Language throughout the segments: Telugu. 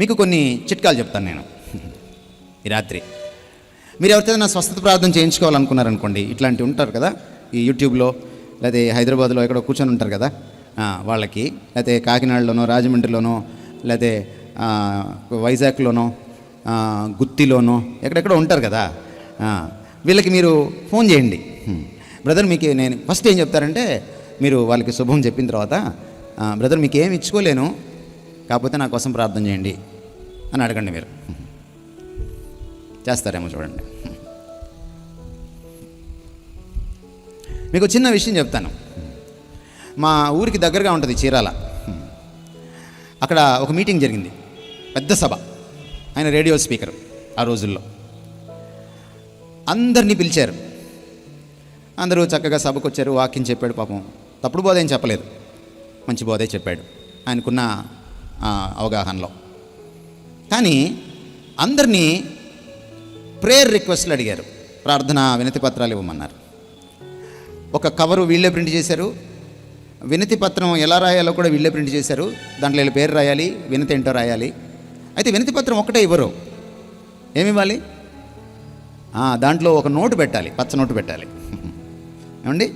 మీకు కొన్ని చిట్కాలు చెప్తాను నేను. ఈ రాత్రి. మీరు ఎవరితో నా స్వస్థత ప్రార్థన చేయించుకోవాలనుకున్నారనుకోండి ఇట్లాంటివి ఉంటారు కదా ఈ యూట్యూబ్లో లేకపోతే హైదరాబాద్లో ఎక్కడో కూర్చొని ఉంటారు కదా వాళ్ళకి లేకపోతే కాకినాడలోనో రాజమండ్రిలోనో లేకపోతే వైజాగ్లోనో గుత్తిలోనో ఎక్కడెక్కడో ఉంటారు కదా వీళ్ళకి మీరు ఫోన్ చేయండి. బ్రదర్ మీకు నేను ఫస్ట్ ఏం చెప్తారంటే మీరు వాళ్ళకి శుభం చెప్పిన తర్వాత బ్రదర్ మీకు ఏమి ఇచ్చుకోలేను కాకపోతే నా కోసం ప్రార్థన చేయండి. అని అడగండి మీరు. చేస్తారేమో చూడండి. మీకు చిన్న విషయం చెప్తాను. మా ఊరికి దగ్గరగా ఉంటుంది చీరాల. అక్కడ ఒక మీటింగ్ జరిగింది. పెద్ద సభ. ఆయన రేడియో స్పీకర్ ఆ రోజుల్లో. అందరినీ పిలిచారు. అందరూ చక్కగా సభకు వచ్చారు వాక్యం చెప్పాడు పాపం. తప్పుడు బోధ ఏం చెప్పలేదు. మంచి బోధే చెప్పాడు. ఆయనకున్న అవగాహనలో. కానీ అందరినీ ప్రేయర్ రిక్వెస్ట్లు అడిగారు. ప్రార్థన వినతి పత్రాలు ఇవ్వమన్నారు. ఒక కవరు వీళ్ళే ప్రింట్ చేశారు. వినతి పత్రం ఎలా రాయాలో కూడా వీళ్ళే ప్రింట్ చేశారు. దాంట్లో వీళ్ళ పేరు రాయాలి వినతి ఏంటో రాయాలి. అయితే వినతి పత్రం ఒకటే ఇవ్వరు. ఏమి ఇవ్వాలి దాంట్లో ఒక నోటు పెట్టాలి పచ్చ నోటు పెట్టాలి. ఏమండి?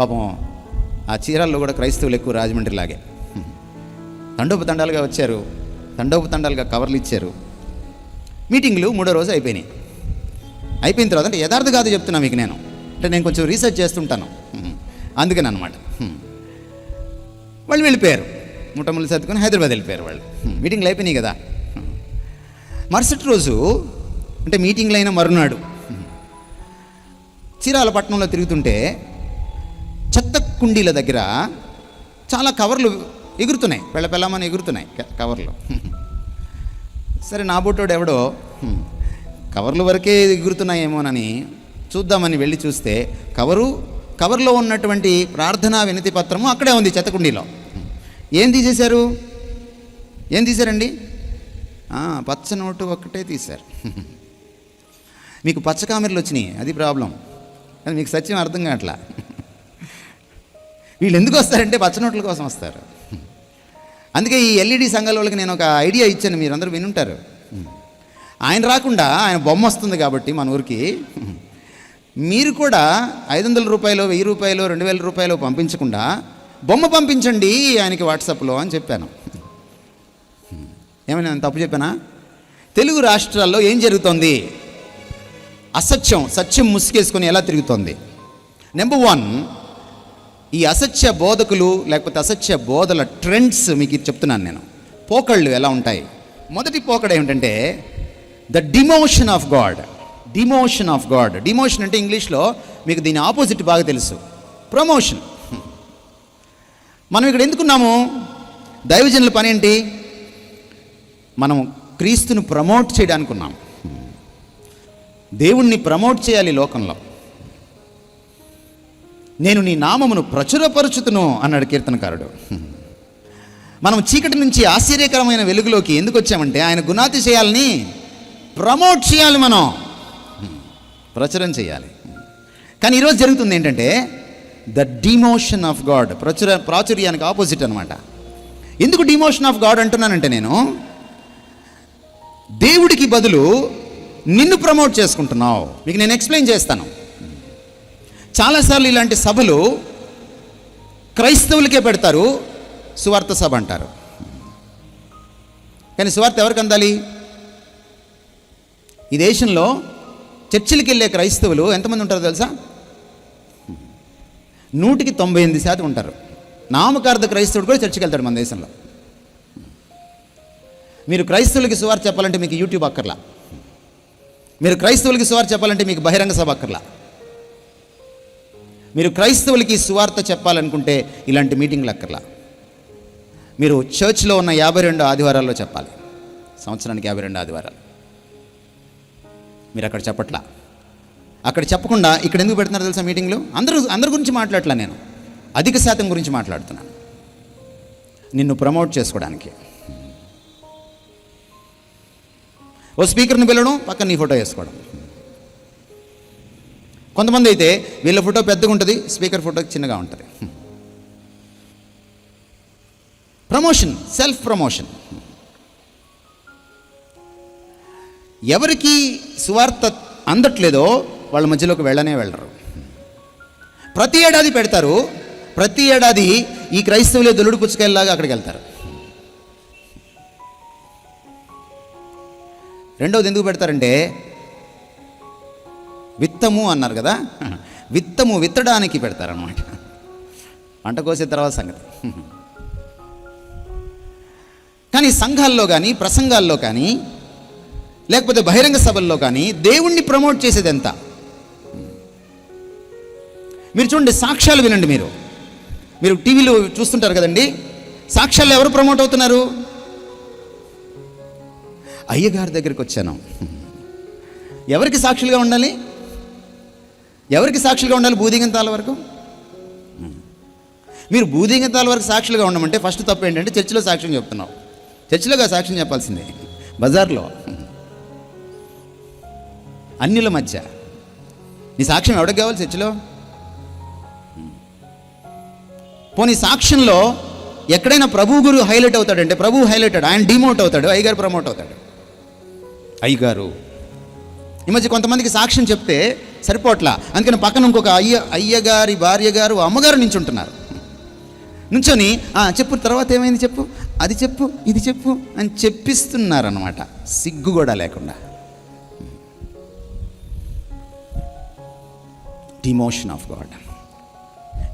పాపం ఆ చీరాల్లో కూడా క్రైస్తవులు ఎక్కువ రాజమండ్రి లాగే తండోపు తండాలుగా వచ్చారు. తండోపు తండాలుగా కవర్లు ఇచ్చారు. మీటింగ్లు మూడో రోజు అయిపోయినాయి. అయిపోయిన తర్వాత అంటే యథార్థ కాదు చెప్తున్నా మీకు నేను. అంటే నేను కొంచెం రీసెర్చ్ చేస్తుంటాను. అందుకని అనమాట వాళ్ళు వెళ్ళిపోయారు. ముట్టములు సర్దుకొని హైదరాబాద్ వెళ్ళిపోయారు వాళ్ళు. మీటింగ్లు అయిపోయినాయి కదా. మరుసటి రోజు అంటే మీటింగ్లు అయిన మరునాడు చీరాల పట్టణంలో తిరుగుతుంటే చెత్త కుండీల దగ్గర చాలా కవర్లు ఎగురుతున్నాయి. పెళ్ళ పెళ్ళమని ఎగురుతున్నాయి కవర్లు సరే నా బుట్టోడు ఎవడో? కవర్లు కవర్ల వరకే ఎగురుతున్నాయేమోనని చూద్దామని వెళ్ళి చూస్తే కవరు కవర్లో ఉన్నటువంటి ప్రార్థనా వినతి పత్రము అక్కడే ఉంది చెత్తకుండీలో. ఏం తీసేశారు? ఏం తీశారండి? పచ్చ నోటు ఒక్కటే తీశారు. మీకు పచ్చ కామెరలు వచ్చినాయి అది ప్రాబ్లం. అది మీకు సత్యం అర్థం కావట్లా. వీళ్ళు ఎందుకు వస్తారంటే పచ్చ నోట్ల కోసం వస్తారు. అందుకే ఈ ఎల్ఈడి సంఘాల వాళ్ళకి నేను ఒక ఐడియా ఇచ్చాను మీరు అందరూ వినుంటారు ఆయన రాకుండా ఆయన బొమ్మ వస్తుంది కాబట్టి మన ఊరికి. మీరు కూడా ఐదు వందల రూపాయలు వెయ్యి రూపాయలు రెండు వేల రూపాయలు పంపించకుండా బొమ్మ పంపించండి ఆయనకి వాట్సాప్లో అని చెప్పాను. ఏమైనా నేను తప్పు చెప్పానా? తెలుగు రాష్ట్రాల్లో ఏం జరుగుతోంది? అసత్యం సత్యం ముసుగేసుకొని ఎలా తిరుగుతోంది? నెంబర్ వన్ ఈ అసత్య బోధకులు లేకపోతే అసత్య బోధల ట్రెండ్స్ మీకు ఇది చెప్తున్నాను నేను. పోకళ్ళు ఎలా ఉంటాయి? మొదటి పోకడ ఏమిటంటే the demotion of God demotion of God demotion అంటే ఇంగ్లీష్లో మీకు దీని ఆపోజిట్ బాగా తెలుసు. ప్రమోషన్ మనం ఇక్కడ ఎందుకున్నాము? దైవజనుల పని ఏంటి? మనం క్రీస్తును ప్రమోట్ చేయడానికి ఉన్నాం దేవుణ్ణి ప్రమోట్ చేయాలి లోకంలో. నేను నీ నామమును ప్రచురపరుచుతును అన్నాడు కీర్తనకారుడు. మనం చీకటి నుంచి ఆశ్చర్యకరమైన వెలుగులోకి ఎందుకు వచ్చామంటే ఆయన చేయాలని ప్రమోట్ చేయాలి మనం. ప్రచురం చేయాలి. కానీ ఈరోజు జరుగుతుంది ఏంటంటే ద డిమోషన్ ఆఫ్ గాడ్ ప్రచుర ప్రాచుర్యానికి ఆపోజిట్ అనమాట ఎందుకు డిమోషన్ ఆఫ్ గాడ్ అంటున్నానంటే నేను దేవుడికి బదులు నిన్ను ప్రమోట్ చేసుకుంటున్నావు. మీకు నేను ఎక్స్ప్లెయిన్ చేస్తాను. చాలాసార్లు ఇలాంటి సభలు క్రైస్తవులకే పెడతారు సువార్త సభ అంటారు. కానీ సువార్త ఎవరికి అందాలి? ఈ దేశంలో చర్చిలకి వెళ్ళే క్రైస్తవులు ఎంతమంది ఉంటారో తెలుసా? నూటికి తొంభై ఎనిమిది శాతం ఉంటారు. నామకార్థ క్రైస్తవుడు కూడా చర్చికి వెళ్తాడు మన దేశంలో. మీరు క్రైస్తవులకి సువార్త చెప్పాలంటే మీకు యూట్యూబ్ అక్కర్లా. మీరు క్రైస్తవులకి సువార్త చెప్పాలంటే మీకు బహిరంగ సభ అక్కర్లా. మీరు క్రైస్తవులకి సువార్త చెప్పాలనుకుంటే ఇలాంటి మీటింగ్లు అక్కర్లా. మీరు చర్చ్లో ఉన్న యాభై రెండు ఆదివారాల్లో చెప్పాలి. సంవత్సరానికి యాభై రెండు ఆదివారాలు. మీరు అక్కడ చెప్పట్లా. అక్కడ చెప్పకుండా ఇక్కడ ఎందుకు పెడుతున్నారు తెలుసా మీటింగ్లు? అందరూ అందరి గురించి మాట్లాడట్లా నేను. అధిక శాతం గురించి మాట్లాడుతున్నాను. నిన్ను ప్రమోట్ చేసుకోవడానికి. ఓ స్పీకర్ని పిలవడం పక్కన నీ ఫోటో వేసుకోవడం. కొంతమంది అయితే వీళ్ళ ఫోటో పెద్దగా ఉంటుంది స్పీకర్ ఫోటో చిన్నగా ఉంటుంది. Promotion self promotion. ఎవరికి సువార్త అందట్లేదో వాళ్ళ మధ్యలోకి వెళ్ళనే వెళ్ళరు. ప్రతి ఏడాది పెడతారు ప్రతి ఏడాది ఈ క్రైస్తవులే దొలుడు పుచ్చుకెళ్ళలాగా అక్కడికి వెళ్తారు. రెండవది ఎందుకు పెడతారంటే విత్తము అన్నారు కదా? విత్తము విత్తడానికి పెడతారనమాట పంట కోసిన తర్వాత సంగతి. కానీ సంఘాల్లో కానీ ప్రసంగాల్లో కానీ లేకపోతే బహిరంగ సభల్లో కానీ దేవుణ్ణి ప్రమోట్ చేసేది ఎంత? మీరు చూడండి సాక్ష్యాలు వినండి మీరు. మీరు టీవీలో చూస్తుంటారు కదండి? సాక్ష్యాలు ఎవరు ప్రమోట్ అవుతున్నారు? అయ్యగారి దగ్గరికి వచ్చాను. ఎవరికి సాక్షులుగా ఉండాలి? ఎవరికి సాక్షులుగా ఉండాలి భూదిగంతాల వరకు? మీరు భూదిగంతాల వరకు సాక్షులుగా ఉండమంటే ఫస్ట్ తప్పు ఏంటంటే చర్చిలో సాక్ష్యం చెప్తున్నావు. చర్చిలోగా సాక్ష్యం చెప్పాల్సిందే. బజార్లో. అన్యుల మధ్య. నీ సాక్ష్యం ఎవరికి కావాలి చర్చిలో? పోనీ సాక్ష్యంలో ఎక్కడైనా ప్రభు గురు హైలైట్ అవుతాడంటే ప్రభు హైలైట్ ఆయన డిమోట్ అవుతాడు అయ్యగారు ప్రమోట్ అవుతాడు. అయ్యగారు ఈ మధ్య కొంతమందికి సాక్ష్యం చెప్తే సరిపోట్లా అందుకని పక్కన ఇంకొక అయ్య అయ్యగారి భార్య గారు అమ్మగారు నించుంటున్నారు. నుంచొని చెప్పు తర్వాత ఏమైంది చెప్పు? అది చెప్పు ఇది చెప్పు అని చెప్పిస్తున్నారనమాట సిగ్గు కూడా లేకుండా. Demotion of God.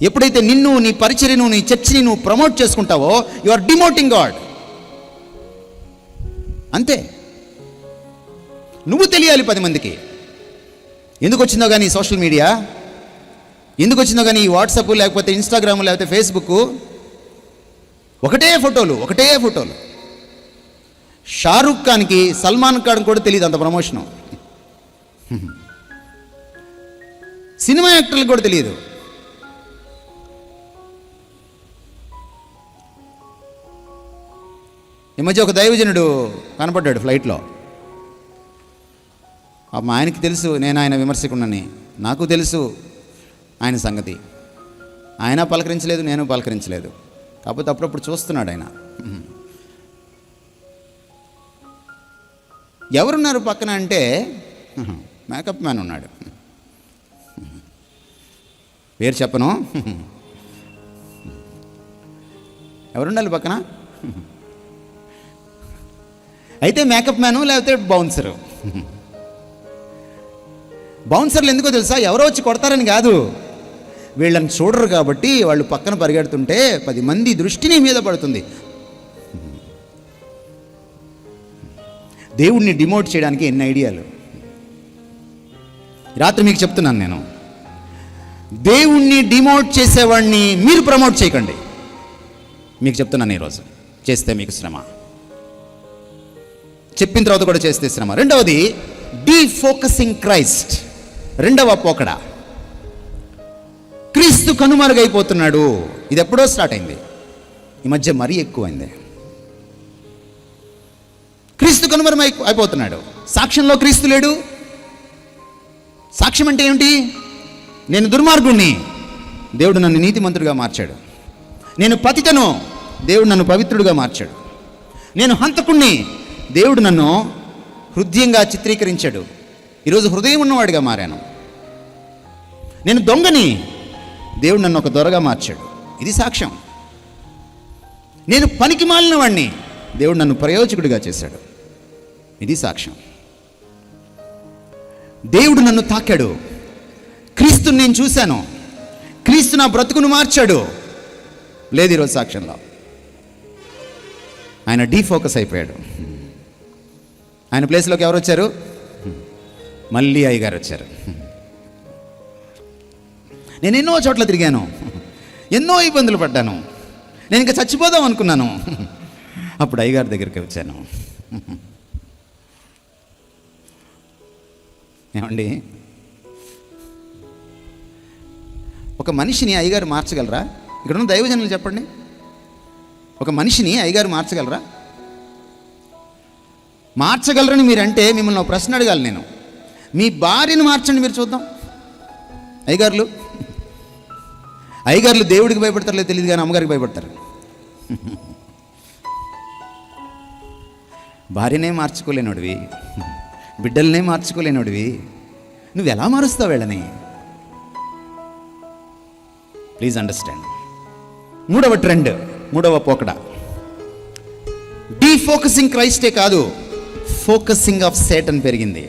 ఎప్పుడైతే నిన్ను నీ పరిచర్యను నీ చర్చిని నువ్వు ప్రమోట్ చేసుకుంటావో యు ఆర్ డిమోటింగ్ గాడ్. అంతే. నువ్వు తెలియాలి పది మందికి. ఎందుకు వచ్చిందో కానీ సోషల్ మీడియా? ఎందుకు వచ్చిందో కానీ ఈ వాట్సాప్ లేకపోతే ఇన్స్టాగ్రామ్ లేకపోతే ఫేస్బుక్? ఒకటే ఫోటోలు ఒకటే ఫోటోలు. షారుఖ్ ఖాన్కి సల్మాన్ ఖాన్ కూడా తెలియదు అంత ప్రమోషను. సినిమా యాక్టర్లకు కూడా తెలియదు ఈ మధ్య ఒక దైవజనుడు కనపడ్డాడు ఫ్లైట్లో. మా ఆయనకి తెలుసు నేను ఆయన విమర్శకున్నని నాకు తెలుసు ఆయన సంగతి. ఆయన పలకరించలేదు నేను పలకరించలేదు. కాకపోతే అప్పుడప్పుడు చూస్తున్నాడు ఆయన. ఎవరున్నారు పక్కన అంటే మేకప్ మ్యాన్ ఉన్నాడు. పేరు చెప్పను. ఎవరుండాలి పక్కన? అయితే మేకప్ మ్యాను లేకపోతే బౌన్సరు. బౌన్సర్లు ఎందుకో తెలుసా? ఎవరో వచ్చి కొడతారని కాదు. వీళ్ళని చూడరు కాబట్టి వాళ్ళు పక్కన పరిగెడుతుంటే పది మంది దృష్టిని మీద పడుతుంది. దేవుణ్ణి డిమోట్ చేయడానికి ఎన్ని ఐడియాలు? రాత్రి మీకు చెప్తున్నాను నేను. దేవుణ్ణి డిమోట్ చేసేవాడిని మీరు ప్రమోట్ చేయకండి. మీకు చెప్తున్నాను ఈరోజు చేస్తే మీకు శ్రమ. చెప్పిన తర్వాత కూడా చేస్తే శ్రమ. రెండవది డీఫోకసింగ్ క్రైస్ట్. రెండవ పోకడ. క్రీస్తు కనుమరుగైపోతున్నాడు. ఇది ఎప్పుడో స్టార్ట్ అయింది. ఈ మధ్య మరీ ఎక్కువైంది. క్రీస్తు కనుమరుమై అయిపోతున్నాడు. సాక్ష్యంలో క్రీస్తు లేడు. సాక్ష్యం అంటే ఏమిటి? నేను దుర్మార్గుణ్ణి. దేవుడు నన్ను నీతిమంతుడిగా మార్చాడు. నేను పతితను. దేవుడు నన్ను పవిత్రుడిగా మార్చాడు. నేను హంతకుణ్ణి. దేవుడు నన్ను హృదయంగా చిత్రీకరించాడు. ఈరోజు హృదయం ఉన్నవాడిగా మారాను. నేను దొంగని. దేవుడు నన్ను ఒక దొరగా మార్చాడు. ఇది సాక్ష్యం. నేను పనికి మాలిన వాడిని దేవుడు నన్ను ప్రయోజకుడిగా చేశాడు. ఇది సాక్ష్యం. దేవుడు నన్ను తాకాడు. క్రీస్తుని నేను చూశాను. క్రీస్తు నా బ్రతుకును మార్చాడు. లేదు ఈరోజు సాక్ష్యంలో. ఆయన డీఫోకస్ అయిపోయాడు. ఆయన ప్లేస్లోకి ఎవరు వచ్చారు మళ్ళీ అయ్యగారు వచ్చారు. నేను ఎన్నో చోట్ల తిరిగాను. ఎన్నో ఇబ్బందులు పడ్డాను. నేను ఇంకా చచ్చిపోదాం అనుకున్నాను. అప్పుడు అయ్యగారి దగ్గరికి వచ్చాను. ఏమండి? ఒక మనిషిని అయ్యగారు మార్చగలరా? ఇక్కడ ఉన్న దైవజనులు చెప్పండి. ఒక మనిషిని అయ్యగారు మార్చగలరా? మార్చగలరని మీరంటే మిమ్మల్ని ఒక ప్రశ్న అడగాలి నేను. మీ భార్యను మార్చండి మీరు చూద్దాం. అయ్యగారులు అయ్యగారులు దేవుడికి భయపడతారో తెలియదు కానీ అమ్మగారికి భయపడతారు. భార్యనే మార్చుకోలేనోడివి బిడ్డలనే మార్చుకోలేనోడివి. నువ్వు ఎలా మారుస్తావు వీళ్ళని? ప్లీజ్ అండర్స్టాండ్ మూడవ ట్రెండ్ మూడవ పోకడ. డీఫోకసింగ్ క్రైస్టే కాదు ఫోకసింగ్ ఆఫ్ సేటన్ పెరిగింది.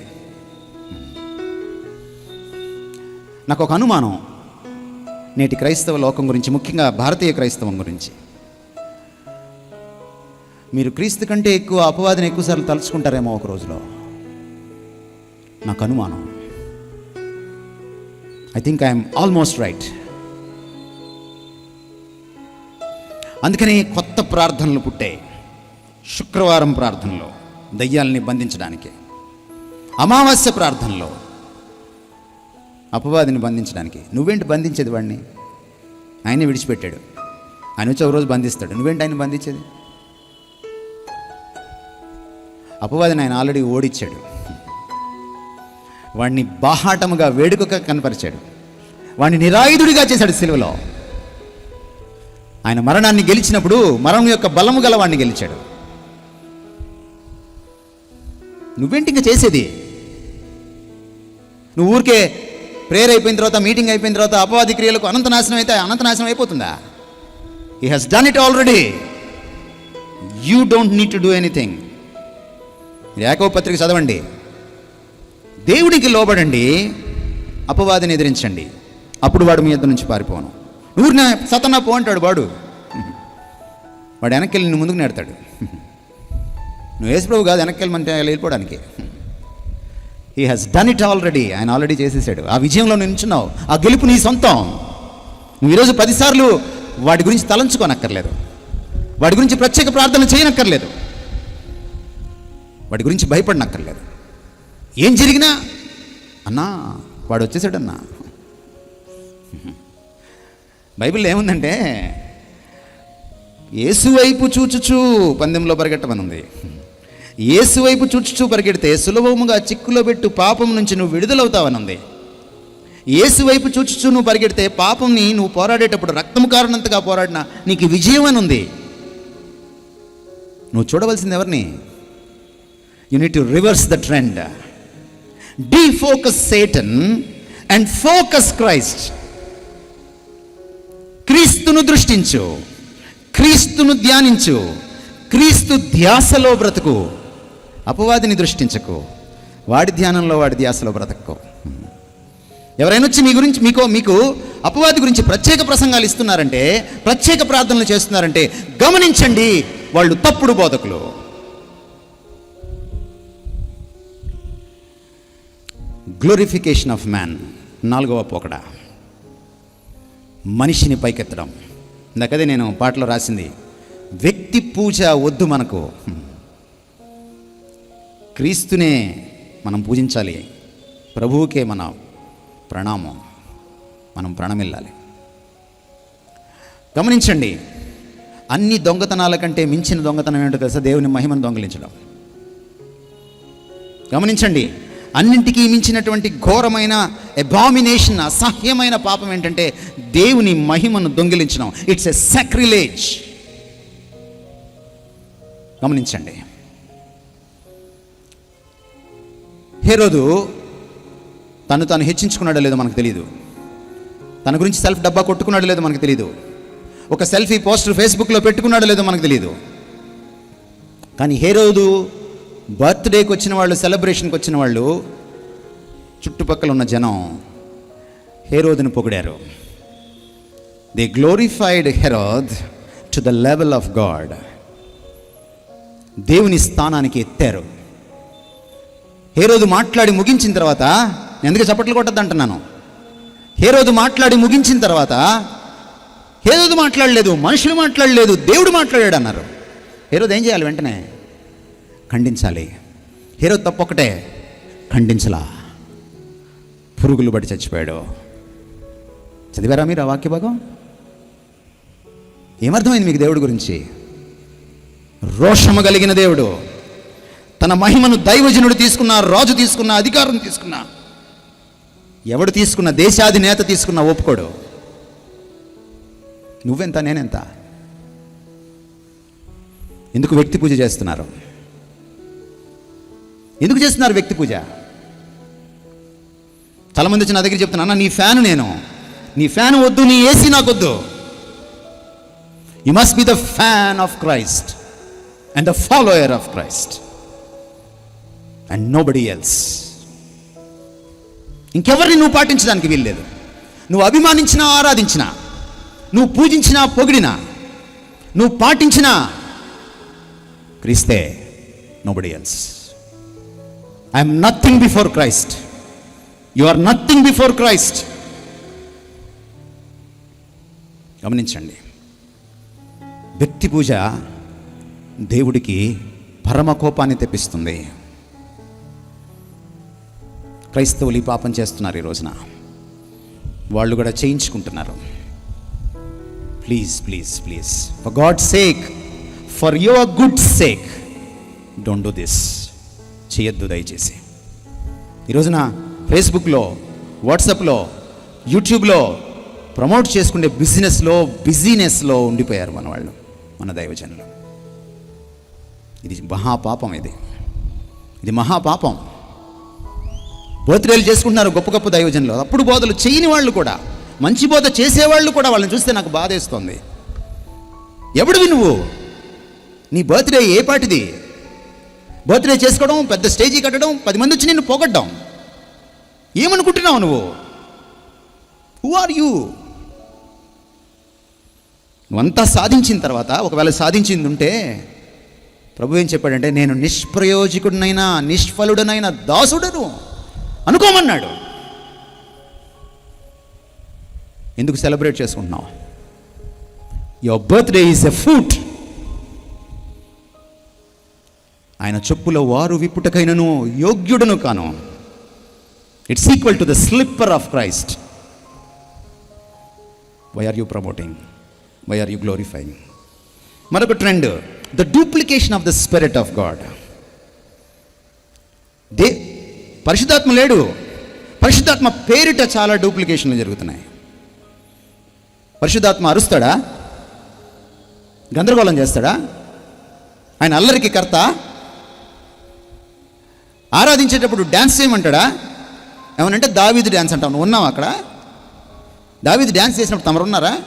నాకు ఒక అనుమానం. నేటి క్రైస్తవ లోకం గురించి ముఖ్యంగా భారతీయ క్రైస్తవం గురించి. మీరు క్రీస్తు కంటే ఎక్కువ అపవాదిని ఎక్కువసార్లు తలుచుకుంటారేమో ఒక రోజులో. నాకు అనుమానం I think I'm almost right అందుకని కొత్త ప్రార్థనలు పుట్టాయి శుక్రవారం ప్రార్థనలో దయ్యాల్ని బంధించడానికి. అమావాస్య ప్రార్థనలో అపవాదిని బంధించడానికి. నువ్వేంటి బంధించేది వాడిని? ఆయనే విడిచిపెట్టాడు. ఆయన వచ్చి ఒక రోజు బంధిస్తాడు. నువ్వేంటి ఆయన బంధించేది? అపవాదిని ఆయన ఆల్రెడీ ఓడిచ్చాడు. వాడిని బాహాటముగా వేడుకగా కనపరిచాడు. వాడిని నిరాయుధుడిగా చేశాడు సిలువలో. ఆయన మరణాన్ని గెలిచినప్పుడు మరణం యొక్క బలము గల వాడిని గెలిచాడు. నువ్వేంటి ఇంకా చేసేది? నువ్వు ఊరికే ప్రేయర్ అయిపోయిన తర్వాత మీటింగ్ అయిపోయిన తర్వాత అపవాది క్రియలకు అనంత నాశనం అయితే అనంత నాశనం అయిపోతుందా? He has done it already you don't need to do anything యాకవ పత్రిక చదవండి. దేవునికి లోబడండి అపవాదిని ఎదిరించండి. అప్పుడు వాడు మీ ఇద్దరు నుంచి పారిపోను. ఊరిన సతనా పో అంటాడు వాడు. వాడు వెనక్కి వెళ్ళి నువ్వు ముందుకు నెడతాడు. నువ్వు యేసుప్రభు కాదు వెనక్కి వెళ్ళమంటే వెళ్ళిపోవడానికి. He has done it already ఆయన ఆల్రెడీ చేసేసాడు. ఆ విజయంలో నువ్వు నిల్చున్నావు. ఆ గెలుపు నీ సొంతం. నువ్వు ఈరోజు పదిసార్లు వాటి గురించి తలంచుకోనక్కర్లేదు. వాటి గురించి ప్రత్యేక ప్రార్థన చేయనక్కర్లేదు. వాటి గురించి భయపడనక్కర్లేదు. ఏం జరిగినా అన్నా వాడు వచ్చేసాడన్నా. బైబిల్లో ఏముందంటే యేసు వైపు చూచుచూ పందెంలో పరిగెట్టమని ఉంది యేసు వైపు చూచుచూ పరిగెడితే సులభముగా చిక్కులో పెట్టు పాపం నుంచి నువ్వు విడుదలవుతావని ఉంది యేసు వైపు చూచుచూ నువ్వు పరిగెడితే పాపంని నువ్వు పోరాడేటప్పుడు రక్తం కారణంతగా పోరాడిన నీకు విజయం అని ఉంది నువ్వు చూడవలసింది ఎవరిని? You need to reverse the trend defocus Satan and focus Christ క్రీస్తును దృష్టించు క్రీస్తును ధ్యానించు క్రీస్తు ధ్యాసలో బ్రతుకు. అపవాదిని దృష్టించకు. వాడి ధ్యానంలో వాడి ధ్యాసలో బ్రతకో ఎవరైనా వచ్చి మీ గురించి మీకో మీకు అపవాది గురించి ప్రత్యేక ప్రసంగాలు ఇస్తున్నారంటే ప్రత్యేక ప్రార్థనలు చేస్తున్నారంటే గమనించండి వాళ్ళు తప్పుడు బోధకులు. గ్లోరిఫికేషన్ ఆఫ్ మ్యాన్ నాలుగవ పోకడ. మనిషిని పైకెత్తడం. ఇందాకదే నేను పాటలో రాసింది వ్యక్తి పూజ వద్దు మనకు. క్రీస్తునే మనం పూజించాలి. ప్రభువుకే మన ప్రణామం. మనం ప్రణమిల్లాలి. గమనించండి అన్ని దొంగతనాల కంటే మించిన దొంగతనం ఏంటో తెలుసా? దేవుని మహిమను దొంగలించడం. గమనించండి అన్నింటికీ మించినటువంటి ఘోరమైన అబామినేషన్ అసహ్యమైన పాపం ఏంటంటే దేవుని మహిమను దొంగిలించడం. ఇట్స్ ఎ సాక్రిలేజ్ గమనించండి. హేరోదు తను తాను హెచ్చించుకున్నాడో లేదో మనకు తెలియదు తన గురించి సెల్ఫ్ డబ్బా కొట్టుకున్నాడో లేదో మనకు తెలియదు ఒక సెల్ఫీ పోస్టర్ ఫేస్బుక్లో పెట్టుకున్నాడో లేదో మనకు తెలియదు కానీ హేరోదు బర్త్డేకి వచ్చిన వాళ్ళు సెలబ్రేషన్కి వచ్చిన వాళ్ళు చుట్టుపక్కల ఉన్న జనం హేరోదుని పొగిడారు. They glorified Herod to the level of God దేవుని స్థానానికి ఎత్తారు. హేరోదు మాట్లాడి ముగించిన తర్వాత ఎందుకు చప్పట్లు కొట్టద్దు అంటున్నాను? హేరోదు మాట్లాడి ముగించిన తర్వాత హేరోదు మాట్లాడలేదు మనుషులు మాట్లాడలేదు దేవుడు మాట్లాడాడు అన్నారు. హేరోదు ఏం చేయాలి వెంటనే? ఖండించాలి. హీరో తప్పొక్కటే ఖండించలా. పురుగులు పడి చచ్చిపోయాడు. చదివారా మీరు ఆ వాక్య భాగం? ఏమర్థమైంది మీకు దేవుడి గురించి? రోషము కలిగిన దేవుడు. తన మహిమను దైవజనుడు తీసుకున్న రాజు తీసుకున్న అధికారం తీసుకున్న. ఎవడు తీసుకున్న దేశాధినేత తీసుకున్న ఒప్పుకోడు. నువ్వెంత నేనెంత? ఎందుకు వ్యక్తి పూజ చేస్తున్నారు? ఎందుకు చేస్తున్నారు వ్యక్తి పూజ? చాలామంది వచ్చి నా దగ్గర చెప్తున్నా అన్న నీ ఫ్యాన్ నేను. నీ ఫ్యాన్ వద్దు నీ ఏసీ నాకు వద్దు you must be the fan of Christ and the follower of Christ and nobody else ఇంకెవరిని నువ్వు పాటించడానికి వీల్లేదు. నువ్వు అభిమానించినా ఆరాధించినా నువ్వు పూజించినా పొగిడినా నువ్వు పాటించినా క్రీస్తే nobody else I'm nothing before Christ you are nothing before Christ గమనించండి. వ్యక్తి పూజ దేవుడికి పరమ కోపాన్ని తెప్పిస్తుంది. క్రైస్తవులు ఈ పాపం చేస్తున్నారు ఈ రోజున. వాళ్ళు కూడా చేయించుకుంటున్నారు. Please please please. For God sake for your good sake don't do this చేయొద్దు దయచేసి. ఈ రోజున ఫేస్బుక్లో వాట్సాప్లో యూట్యూబ్లో ప్రమోట్ చేసుకునే బిజినెస్లో బిజినెస్లో ఉండిపోయారు మన వాళ్ళు మన దైవజనులు. ఇది మహాపాపం ఇది. ఇది మహాపాపం. బర్త్డేలు చేసుకుంటున్నారు గొప్ప గొప్ప దైవజనులు. అప్పుడు బోధలు చేయని వాళ్ళు కూడా మంచి బోధ చేసేవాళ్ళు కూడా వాళ్ళని చూస్తే నాకు బాధేస్తుంది. ఎవడివి నువ్వు? నీ బర్త్డే ఏ పాటిది? బర్త్డే చేసుకోవడం పెద్ద స్టేజీ కట్టడం పది మంది వచ్చి నిన్ను పోగొట్టడం ఏమనుకుంటున్నావు నువ్వు? హూ ఆర్ యూ నువ్వంతా సాధించిన తర్వాత ఒకవేళ సాధించింది ఉంటే ప్రభు ఏం చెప్పాడంటే నేను నిష్ప్రయోజకుడినైనా నిష్ఫలుడనైనా దాసుడను. అనుకోమన్నాడు. ఎందుకు సెలబ్రేట్ చేసుకుంటున్నావు? Your birthday is a foot ఆయన చెప్పుల వారు విప్పుటకైనను యోగ్యుడను కాను. It's equal to the slipper of Christ why are you promoting why are you glorifying మరొక trend the duplication of the spirit of God they పరిశుద్ధాత్మ లేడు. పరిశుద్ధాత్మ పేరిట చాలా డూప్లికేషన్లు జరుగుతున్నాయి. పరిశుద్ధాత్మ అరుస్తాడా? గందరగోళం చేస్తాడా? ఆయన అల్లరికి కర్త? ఆరాధించేటప్పుడు డ్యాన్స్ చేయమంటాడా? ఏమనంటే దావీదు డ్యాన్స్ అంటావు నువ్వు ఉన్నావు అక్కడ? దావీదు డ్యాన్స్ చేసినప్పుడు తమరు ఉన్నారా?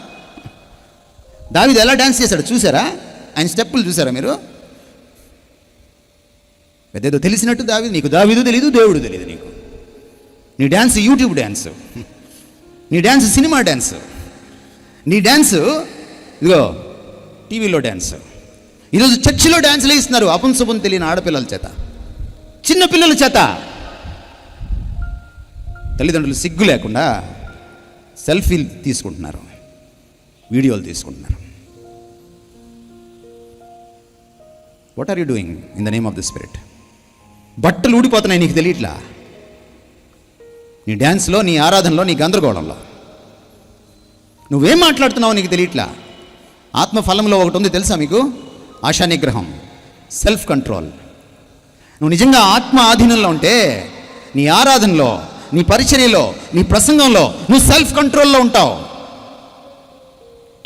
దావీదు ఎలా డ్యాన్స్ చేశాడు చూసారా? ఆయన స్టెప్పులు చూసారా మీరు? పెద్దేదో తెలిసినట్టు దావి నీకు దావిదు తెలీదు దేవుడు తెలియదు నీకు. నీ డ్యాన్స్ యూట్యూబ్ డ్యాన్స్ నీ డ్యాన్స్ సినిమా డ్యాన్స్ నీ డ్యాన్స్ ఇదిగో టీవీలో డ్యాన్స్ ఈరోజు చర్చిలో డ్యాన్స్లు ఇస్తున్నారు అపం తెలియని ఆడపిల్లల చేత. చిన్న పిల్లల చేత. తల్లిదండ్రులు సిగ్గు లేకుండా సెల్ఫీలు తీసుకుంటున్నారు. వీడియోలు తీసుకుంటున్నారు. What are you doing in the name of the spirit బట్టలు ఊడిపోతున్నాయి నీకు తెలియట్లా? నీ డ్యాన్స్లో నీ ఆరాధనలో నీ గందరగోళంలో. నువ్వేం మాట్లాడుతున్నావు నీకు తెలియట్లా? ఆత్మఫలంలో ఒకటి ఉంది తెలుసా మీకు? ఆశా నిగ్రహం సెల్ఫ్ కంట్రోల్ నువ్వు నిజంగా ఆత్మ ఆధీనంలో ఉంటే నీ ఆరాధనలో నీ పరిచర్యలో నీ ప్రసంగంలో నువ్వు సెల్ఫ్ కంట్రోల్లో ఉంటావు.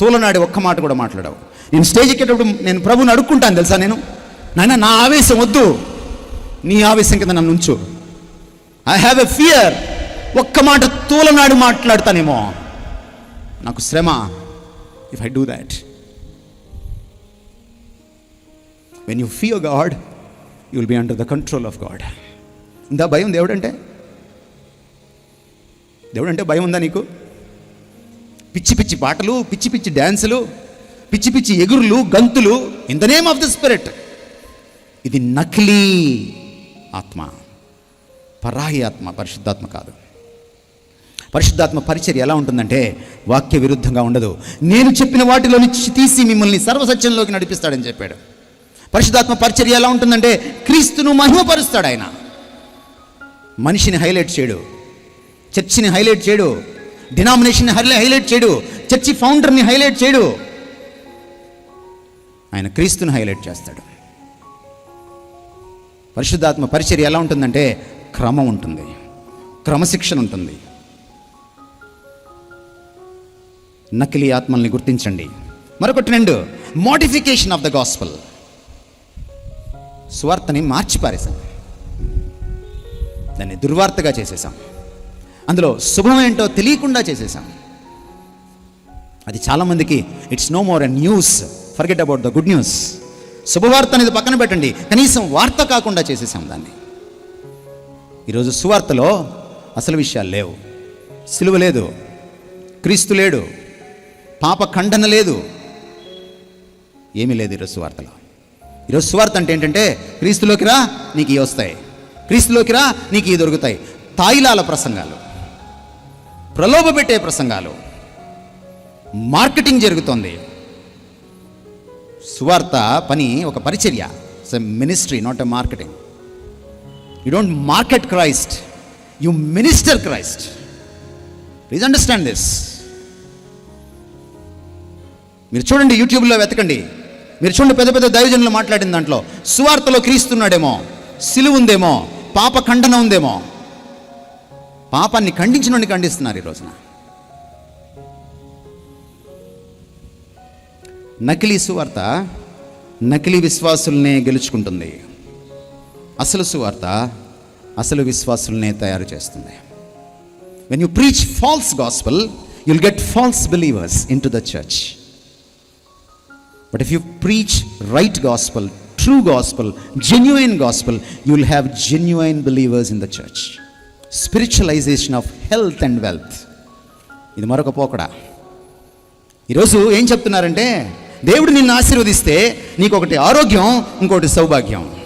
తూలనాడి ఒక్క మాట కూడా మాట్లాడావు. నేను స్టేజ్ ఎక్కేటప్పుడు నేను ప్రభుని అడుక్కుంటాను తెలుసా నేను? నాయన నా ఆవేశం వద్దు. నీ ఆవేశం కింద నన్ను ఉంచు. ఐ హ్యావ్ ఎ ఫియర్ ఒక్క మాట తూలనాడు మాట్లాడతానేమో. నాకు శ్రమ. If I do that when you fear God you will be under the control of God ఇందా భయం దేవుడంటే? దేవుడంటే భయం ఉందా నీకు? పిచ్చి పిచ్చి పాటలు పిచ్చి పిచ్చి డ్యాన్సులు పిచ్చి పిచ్చి ఎగురులు గంతులు in the name of the spirit ఇది నకిలీ. ఆత్మ. పరాయి ఆత్మ పరిశుద్ధాత్మ కాదు. పరిశుద్ధాత్మ పరిచర్య ఎలా ఉంటుందంటే వాక్య విరుద్ధంగా ఉండదు. నేను చెప్పిన వాటిలో నుంచి తీసి మిమ్మల్ని సర్వసత్యంలోకి నడిపిస్తాడని చెప్పాడు. పరిశుద్ధాత్మ పరిచర్య ఎలా ఉంటుందంటే క్రీస్తును మహిమపరుస్తాడు ఆయన. మనిషిని హైలైట్ చేయడు. చర్చిని హైలైట్ చేయడు. డినామినేషన్ని హైలైట్ చేయడు. చర్చి ఫౌండర్ని హైలైట్ చేయడు. ఆయన క్రీస్తుని హైలైట్ చేస్తాడు. పరిశుద్ధాత్మ పరిచర్య ఎలా ఉంటుందంటే క్రమం ఉంటుంది క్రమశిక్షణ ఉంటుంది. నకిలీ ఆత్మల్ని గుర్తించండి. మరొకటి రెండు మోడిఫికేషన్ ఆఫ్ ద గాస్పల్ సువార్తని మార్చిపారేశాం. దాన్ని దుర్వార్తగా చేసేసాం అందులో శుభం ఏంటో తెలియకుండా చేసేసాం అది చాలామందికి it's no more a news forget about the good news శుభవార్త అనేది పక్కన పెట్టండి. కనీసం వార్త కాకుండా చేసేసాం దాన్ని. ఈరోజు సువార్తలో అసలు విషయాలు లేవు. సిలువ లేదు. క్రీస్తు లేడు. పాప ఖండన లేదు. ఏమీ లేదు ఈరోజు సువార్తలో. ఈరోజు సువార్త అంటే ఏంటంటే క్రీస్తులోకి రా నీకు ఇవి వస్తాయి. క్రీస్తులోకి రా నీకు ఇవి దొరుకుతాయి. తాయిలాల ప్రసంగాలు. ప్రలోభ పెట్టే ప్రసంగాలు. మార్కెటింగ్ జరుగుతోంది. సువార్త పని ఒక పరిచర్య. Ministry not a marketing you don't market Christ you minister Christ please understand this మీరు చూడండి యూట్యూబ్లో వెతకండి. మీరు చూడండి పెద్ద పెద్ద దైవజనులు మాట్లాడిన దాంట్లో సువార్తలో క్రీస్తున్నాడేమో సిలువు ఉందేమో పాప ఖండన ఉందేమో. పాపాన్ని ఖండించినోడిని ఖండిస్తున్నారు ఈ రోజున. నకిలీ సువార్త నకిలీ విశ్వాసుల్నే గెలుచుకుంటుంది. అసలు సువార్త అసలు విశ్వాసుల్నే తయారు చేస్తుంది. When you preach false gospel you'll get false believers into the church but if you preach right gospel true gospel genuine gospel you will have genuine believers in the church spiritualization of health and wealth ఇది మరొక పోకడా. ఈరోజు ఏం చెప్తున్నారంటే దేవుడు నిన్ను ఆశీర్వదిస్తే నీకు ఒకటి ఆరోగ్యం ఇంకోటి సౌభాగ్యం.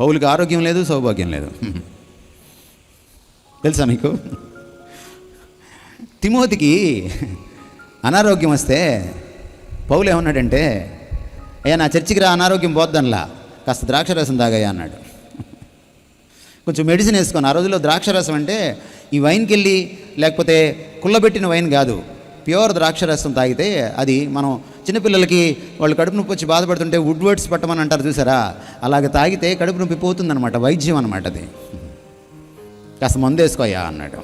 పౌలకి ఆరోగ్యం లేదు సౌభాగ్యం లేదు. తెలుసా మీకు? తిమోతికి అనారోగ్యం వస్తే పౌలు ఏమన్నాడంటే అయ్యా నా చర్చికి రా అనారోగ్యం పోద్దనలా కాస్త ద్రాక్షరసం తాగయ్యా అన్నాడు. కొంచెం మెడిసిన్ వేసుకొని ఆ రోజుల్లో ద్రాక్షరసం అంటే ఈ వైన్కి వెళ్ళి లేకపోతే కుళ్ళబెట్టిన వైన్ కాదు. ప్యూర్ ద్రాక్షరసం తాగితే అది మనం చిన్నపిల్లలకి వాళ్ళు కడుపు నొప్పి వచ్చి బాధపడుతుంటే వుడ్ వర్డ్స్ పట్టమని అంటారు చూసారా? అలాగ తాగితే కడుపు నొప్పి పోతుందన్నమాట వైద్యం అనమాట అది. కాస్త మందు వేసుకోయా అన్నాడు.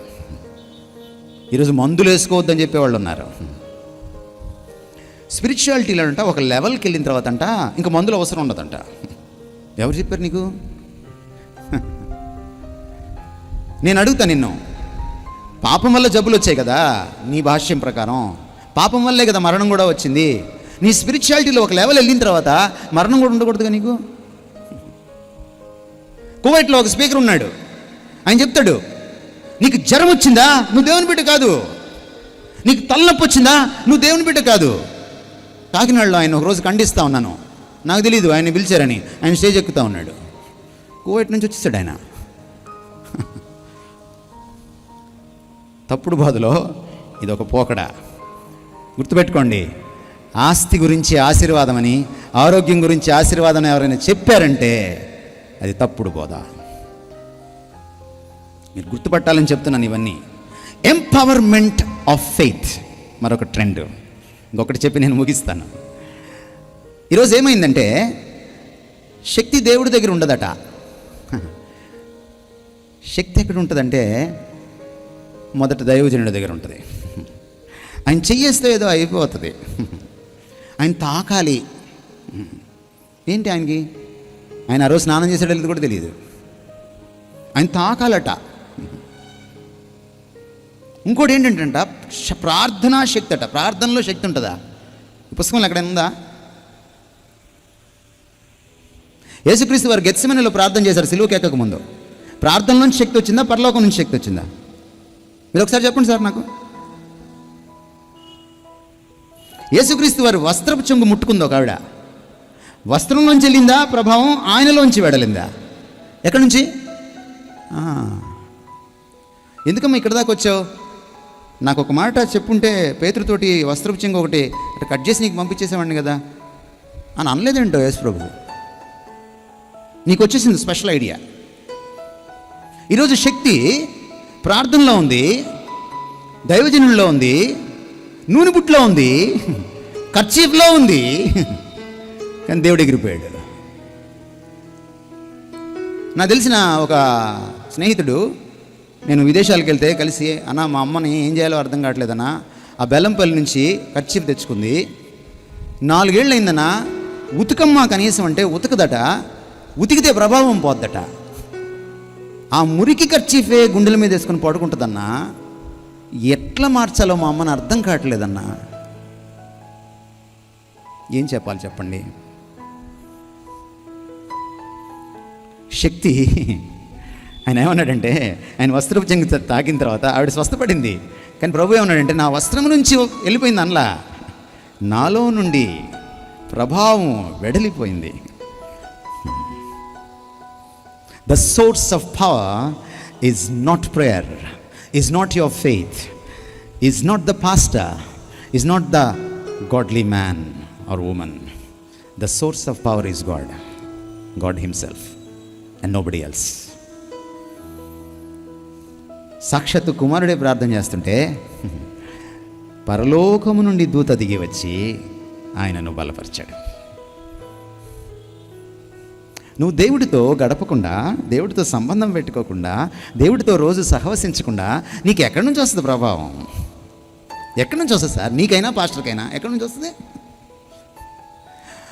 ఈరోజు మందులు వేసుకోవద్దని చెప్పేవాళ్ళు ఉన్నారు. స్పిరిచువాలిటీలో అంట ఒక లెవెల్కి వెళ్ళిన తర్వాత అంట ఇంకా మందులు అవసరం ఉండదంట. ఎవరు చెప్పారు నీకు? నేను అడుగుతా నిన్ను. పాపం వల్ల జబ్బులు వచ్చాయి కదా నీ భాష్యం ప్రకారం. పాపం వల్లే కదా మరణం కూడా వచ్చింది. నీ స్పిరిచువాలిటీలో ఒక లెవెల్ వెళ్ళిన తర్వాత మరణం కూడా ఉండకూడదుగా నీకు? కువైట్లో ఒక స్పీకర్ ఉన్నాడు. ఆయన చెప్తాడు నీకు జ్వరం వచ్చిందా? నువ్వు దేవుని బిడ్డ కాదు. నీకు తలనొప్పి వచ్చిందా? నువ్వు దేవుని బిడ్డ కాదు. కాకినాడలో ఆయన ఒకరోజు ఖండిస్తూ ఉన్నాను. నాకు తెలియదు ఆయన పిలిచారని. ఆయన స్టేజ్ ఎక్కుతా ఉన్నాడు. కువైట్ నుంచి వచ్చేసాడు ఆయన. తప్పుడు బాధలో ఇది ఒక పోకడ. గుర్తుపెట్టుకోండి ఆస్తి గురించి ఆశీర్వాదం అని ఆరోగ్యం గురించి ఆశీర్వాదం అని ఎవరైనా చెప్పారంటే అది తప్పుడు బోధ. మీరు గుర్తుపట్టాలని చెప్తున్నాను ఇవన్నీ. ఎంపవర్మెంట్ ఆఫ్ ఫెయిత్ మరొక ట్రెండ్. ఇంకొకటి చెప్పి నేను ముగిస్తాను. ఈరోజు ఏమైందంటే శక్తి దేవుడి దగ్గర ఉండదట. శక్తి ఎక్కడ ఉంటుందంటే మొదట దైవజనుడి దగ్గర ఉంటుంది. ఆయన చెయ్యేస్తే ఏదో అయిపోతుంది. ఆయన తాకాలి. ఏంటి ఆయనకి? ఆయన ఆ రోజు స్నానం చేసాడు వెళ్ళేది కూడా తెలియదు. ఆయన తాకాలట. ఇంకోటి ఏంటంట శ- ప్రార్థనా శక్తి అట. ప్రార్థనలో శక్తి ఉంటుందా? ఈ పుస్తకంలో అక్కడ ఉందా? యేసుక్రీస్తు వారు గెత్సమనిలో ప్రార్థన చేశారు సిలువకి ఎక్కక ముందు. ప్రార్థనలోంచి శక్తి వచ్చిందా? పరలోకం నుంచి శక్తి వచ్చిందా? మీరు ఒకసారి చెప్పండి సార్ నాకు. యేసుక్రీస్తు వారు వస్త్రపు చెంగు ముట్టుకుంది ఒక ఆవిడ. వస్త్రంలోంచి వెళ్ళిందా? ప్రభావం ఆయనలోంచి వెడలిందా? ఎక్కడి నుంచి? ఎందుకమ్మా ఇక్కడ దాకా వచ్చావు? నాకు ఒక మాట చెప్పుంటే పేతురుతోటి వస్త్రపు చెంగు ఒకటి అటు కట్ చేసి నీకు పంపించేసేవాడిని కదా. అని అనలేదేంటో యేసు ప్రభు? నీకు వచ్చేసింది స్పెషల్ ఐడియా. ఈరోజు శక్తి ప్రార్థనలో ఉంది దైవజనుల్లో ఉంది నూనె బుట్లో ఉంది ఖర్చీఫ్లో ఉంది కానీ దేవుడు ఎగిరిపోయాడు నాకు తెలిసిన ఒక స్నేహితుడు నేను విదేశాలకు వెళ్తే కలిసి అన్న మా అమ్మని ఏం చేయాలో అర్థం కావట్లేదన్నా ఆ బెల్లంపల్లి నుంచి ఖర్చీఫ్ తెచ్చుకుంది. నాలుగేళ్ళు అయిందన్నా ఉతకమ్మ కనీసం అంటే ఉతకదట ఉతికితే ప్రభావం పోద్దట. ఆ మురికి ఖర్చీఫే గుండెల మీద వేసుకొని పడుకుంటుందన్నా. ఎట్లా మార్చాలో మా అమ్మని అర్థం కావట్లేదన్నా. ఏం చెప్పాలి చెప్పండి? శక్తి. ఆయన ఏమన్నాడంటే ఆయన వస్త్రపు చెంగు తాకిన తర్వాత ఆవిడ స్వస్థపడింది. కానీ ప్రభు ఏమన్నాడంటే నా వస్త్రం నుంచి వెళ్ళిపోయింది అనలా. నాలో నుండి ప్రభావం వెడలిపోయింది. The source of power is not prayer is not your faith is not the pastor is not the godly man or woman the source of power is God God himself and nobody else సాక్షాత్తు కుమారుడే ప్రార్థన చేస్తుంటే పరలోకము నుండి దూత దిగి వచ్చి ఆయనను బలపరిచాడు. నువ్వు దేవుడితో గడపకుండా దేవుడితో సంబంధం పెట్టుకోకుండా దేవుడితో రోజు సహవసించకుండా నీకు ఎక్కడి నుంచి వస్తుంది ప్రభావం? ఎక్కడి నుంచి వస్తుంది సార్? నీకైనా పాస్టర్కైనా? ఎక్కడి నుంచి వస్తుంది?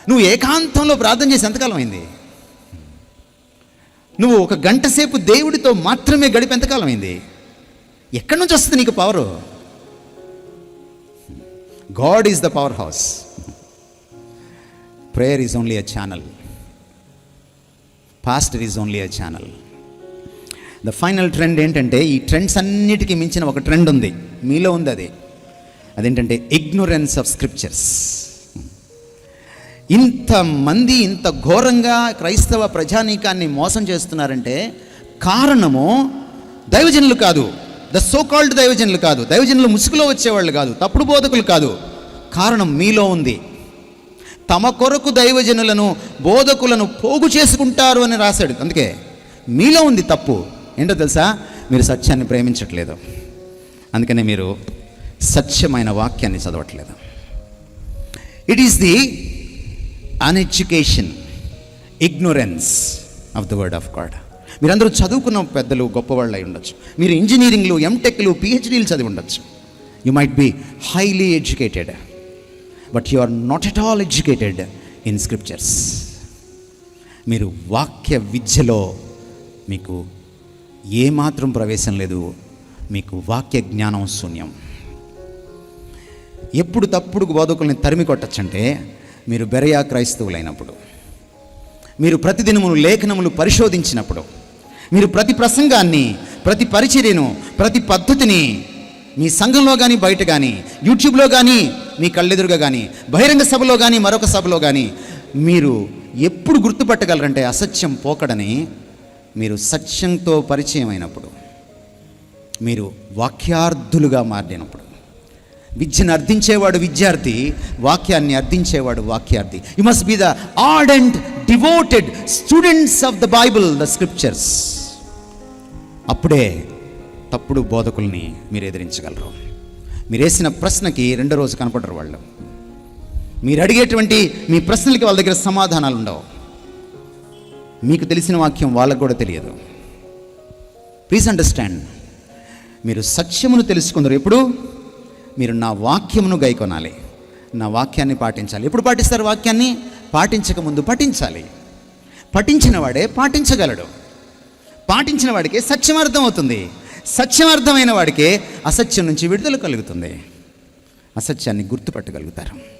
నువ్వు ఏకాంతంలో ప్రార్థన చేసి ఎంతకాలం అయింది? నువ్వు ఒక గంట సేపు దేవుడితో మాత్రమే గడిపి ఎంతకాలం అయింది? ఎక్కడి నుంచి వస్తుంది నీకు power God is the powerhouse prayer is only a channel pastor is only a channel the final trend ఏంటంటే ఈ ట్రెండ్స్ అన్నిటికీ మించిన ఒక ట్రెండ్ ఉంది. మీలో ఉంది అది. అదేంటంటే ఇగ్నోరెన్స్ ఆఫ్ స్క్రిప్చర్స్ ఇంతమంది ఇంత ఘోరంగా క్రైస్తవ ప్రజానీకాన్ని మోసం చేస్తున్నారంటే కారణము దైవజనులు కాదు. ద సో కాల్డ్ దైవజనులు కాదు. దైవజనులు ముసుగులో వచ్చేవాళ్ళు కాదు. తప్పుడు బోధకులు కాదు. కారణం మీలో ఉంది. తమ కొరకు దైవజనులను బోధకులను పోగు చేసుకుంటారు అని రాశాడు. అందుకే మీలో ఉంది తప్పు. ఏంటో తెలుసా? మీరు సత్యాన్ని ప్రేమించట్లేదు. అందుకనే మీరు సత్యమైన వాక్యాన్ని చదవట్లేదు. It is the uneducation ignorance of the word of God మీరందరూ చదువుకున్న పెద్దలు గొప్పవాళ్ళు అయి ఉండొచ్చు. మీరు ఇంజనీరింగ్లు ఎంటెక్లు పిహెచ్డీలు చదివి ఉండొచ్చు. You might be highly educated but you are not at all educated in scriptures మీరు వాక్య విద్యలో మీకు ఏమాత్రం ప్రవేశం లేదు. మీకు వాక్య జ్ఞానం శూన్యం. ఎప్పుడు తప్పుడు బోధకుల్ని తరిమి కొట్టచ్చంటే మీరు బెరయా క్రైస్తవులైనప్పుడు మీరు ప్రతిదినములు లేఖనములు పరిశోధించినప్పుడు మీరు ప్రతి ప్రసంగాన్ని ప్రతి పరిచర్యను ప్రతి పద్ధతిని మీ సంఘంలో కానీ బయట కానీ యూట్యూబ్లో కానీ మీ కళ్ళెదురుగా కానీ బహిరంగ సభలో కానీ మరొక సభలో కానీ మీరు ఎప్పుడు గుర్తుపట్టగలరంటే అసత్యం పోకడని మీరు సత్యంతో పరిచయం అయినప్పుడు మీరు వాక్యార్థులుగా మారినప్పుడు. విద్యను అర్థించేవాడు విద్యార్థి వాక్యాన్ని అర్థించేవాడు వాక్యార్థి. You must be the ardent devoted students of the Bible the scriptures అప్పుడే తప్పుడు బోధకుల్ని మీరు ఎదిరించగలరు. మీరు వేసిన ప్రశ్నకి రెండో రోజు కనపడరు వాళ్ళు. మీరు అడిగేటువంటి మీ ప్రశ్నలకి వాళ్ళ దగ్గర సమాధానాలు ఉండవు. మీకు తెలిసిన వాక్యం వాళ్ళకు కూడా తెలియదు. ప్లీజ్ అండర్స్టాండ్ మీరు సత్యమును తెలుసుకుందరు. ఎప్పుడు? మీరు నా వాక్యమును గైకొనాలి. నా వాక్యాన్ని పాటించాలి. ఎప్పుడు పాటిస్తారు వాక్యాన్ని? పాటించక ముందు పఠించాలి. పఠించిన వాడే పాటించగలడు. పాటించిన వాడికే సత్యం అవుతుంది సత్యం అర్థమైన వాడికే అసత్యం నుంచి విడుదల కలుగుతుంది. అసత్యాన్ని గుర్తుపట్టగలుగుతారు.